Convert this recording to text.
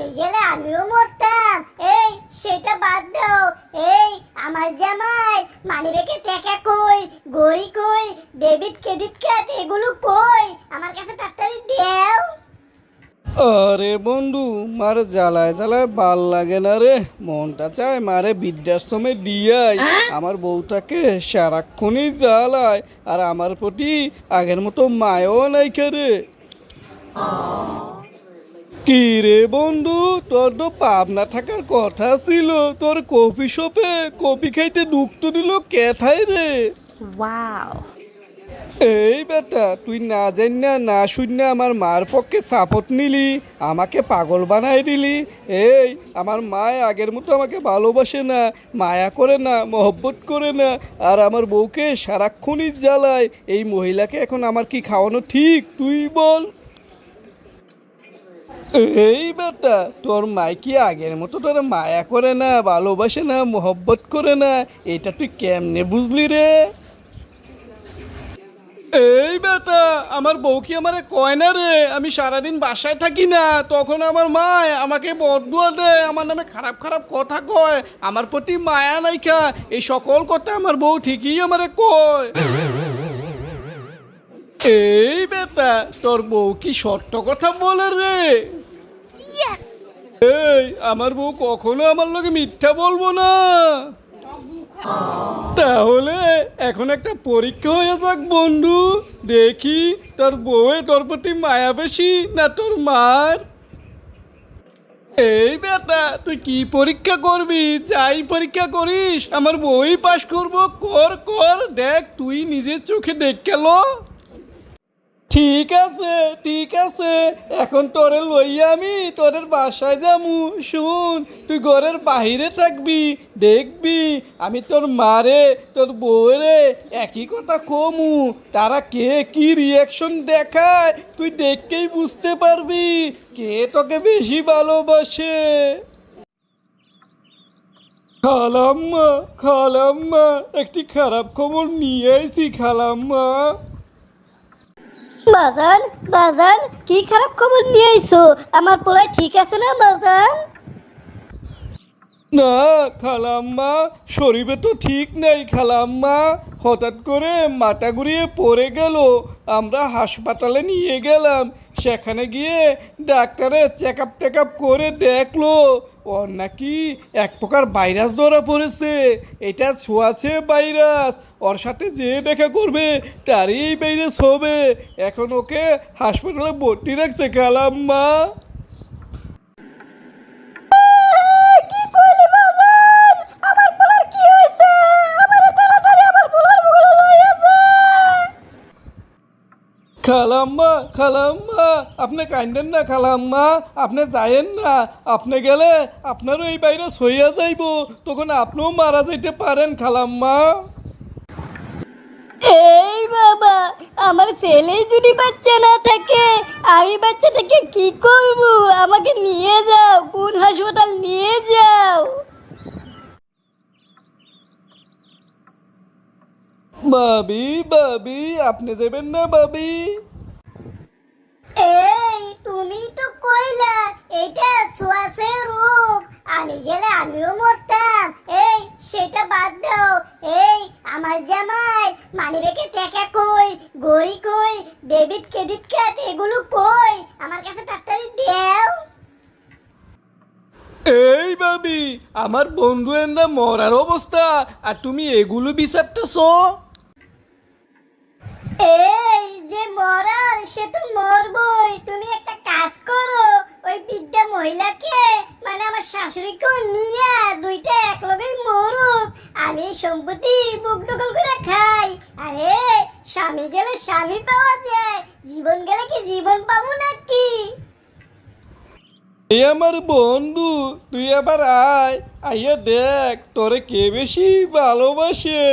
আমি গেলে আমিও মরতাম। এই সেটা বাদ দাও। এই আমার জামাই মানিব্যাগে টাকা কই গড়ি কই ডেবিট ক্রেডিট কার্ড এগুলো কই? আমার কাছে তাড়াতাড়ি দাও। আরে বন্ধু মারে জ্বালায় জ্বালায় ভালো লাগে না রে। মনটা চায় মারে বৃদ্ধাশ্রমে দিয়াই। আমার বউটাকে সারাক্ষণই জ্বালায় আর আমার প্রতি আগের মতো মায়ও নাই রে। কি রে বন্ধু? তোর তো পাবনা থাকার কথা ছিল। তোর কফি শপে কফি খাইতে ঢুকতে দিল কেথায় রে. এই বেটা তুই না জান না না শুন না আমার মার পক্ষে সাপোর্ট নিলি আমাকে পাগল বানাই দিলি। এই আমার মায় আগের মতো আমাকে ভালোবাসে না মায়া করে না মহব্বত করে না আর আমার বউকে সারাক্ষণই জ্বালায়। এই মহিলাকে এখন আমার কি খাওয়ানো ঠিক? তুই বল। এই বেটা, তোর মাই কি আগের মতো তোর মায়া করে না, ভালোবাসে না, মহব্বত করে না? এটা তুই কেমনে বুঝলি রে? এই বেটা, আমার বউ কি আমারে কয় না রে? আমি সারাদিন বাসায় থাকি না। তখন আমার মা আমাকে বদুয়া দেয়, আমার নামে খারাপ খারাপ কথা কয়, আমার প্রতি মায়া নাইকা এই সকল কথা আমার বউ ঠিকই আমারে কয়। এই বেটা, তোর বউ কি সত্য কথা বলে রে. এই, আমার বউ কখনো আমার লগে মিথ্যা বলব না। তাহলে এখন একটা পরীক্ষা হয়ে যাক, বন্ধু। দেখি তোর বউয়ে তোর প্রতি মায়া বেশি না তোর মার? এই বেটা, তুই কি পরীক্ষা করবি? যাই পরীক্ষা করিস, আমার বই পাশ করব। কর কর, দেখ, তুই নিজের চোখে দেখ গেল ঠিক আছে ঠিক আছে, এখন তোরে লইয়া আমি তোরের বাসায় যামু। শুন, তুই ঘরের বাহিরে থাকবি, দেখবি, আমি তোর মারে, তোর বউরে একই কথা কমু। তারা কে কি রিয়াকশন দেখায়, তুই দেখকেই বুঝতে পারবি কে তোকে বেশি ভালোবাসে। খালাম্মা খালাম্মা, একটি খারাপ খবর নিয়ে আইছি খালাম্মা। বাজান বাজান কি খারাপ খবর নিয়ে আইছো? আমার পোলায় ঠিক আছে না বাজান? না, খালাম্মা শরীরে তো ঠিক নেই খালাম্মা। হঠাৎ করে মাথা ঘুরিয়ে পড়ে গেল। আমরা হাসপাতালে নিয়ে গেলাম। সেখানে গিয়ে ডাক্তারের চেক আপ টেক আপ করে দেখল, ওর নাকি এক প্রকার ভাইরাস ধরা পড়েছে। এটা ছোঁয়াছে ভাইরাস। ওর সাথে যে দেখা করবে, তারই ভাইরাস হবে। এখন ওকে হাসপাতালে ভর্তি রাখছে খালাম্মা কি কইলি বাজান আমার পোলার কি হইছে আমার তাড়াতাড়ি আমার পোলার মুখে লইয়া যা খালাম্মা খালাম্মা, আপনি কান্দেন না খালাম্মা, আপনি যায়েন না। আপনি গেলে আপনারও এই ভাইরাস হইয়া যাইব, তখন আপনিও মারা যাইতে পারেন খালাম্মা। এই বাবা, আমার ছেলে যদি বাচ্চা না থাকে, আমি বাচ্চাটাকে কি করব? আমাকে নিয়ে যাও, কোন হাসপাতাল নিয়ে যাও। বাবি বাবি, আপনি যাবেন না বাবি? এই, তুমি তো কইলা, এটা শ্বাসের রোগ। আমি গেলে আমিও মরতাম। এই, সেটা বাদ দাও। এই, আমার জামাই মানিব্যাগে টাকা কই, গড়ি কই, ডেবিট ক্রেডিট কার্ড এগুলো কই আমার কাছে তাড়াতাড়ি দাও এই আমার বন্ধু না মরার অবস্থা, আর তুমি এগুলো বিচারতেছ? এই যে মরার, সে তো মরবই। তুমি একটা কাজ করো, ওই বৃদ্ধা মহিলাকে মানে আমার নিয়ে দুইটা একলগেই মরুক। আমি সম্পত্তি বুক দখল করে খাই। আরে, স্বামী গেলে স্বামী পাওয়া যায়, জীবন গেলে কি জীবন পাবো নাকি? এই আমার বন্ধু তুই আবার আয় আইয়া দেখ তোরে কে বেশি ভালোবাসে।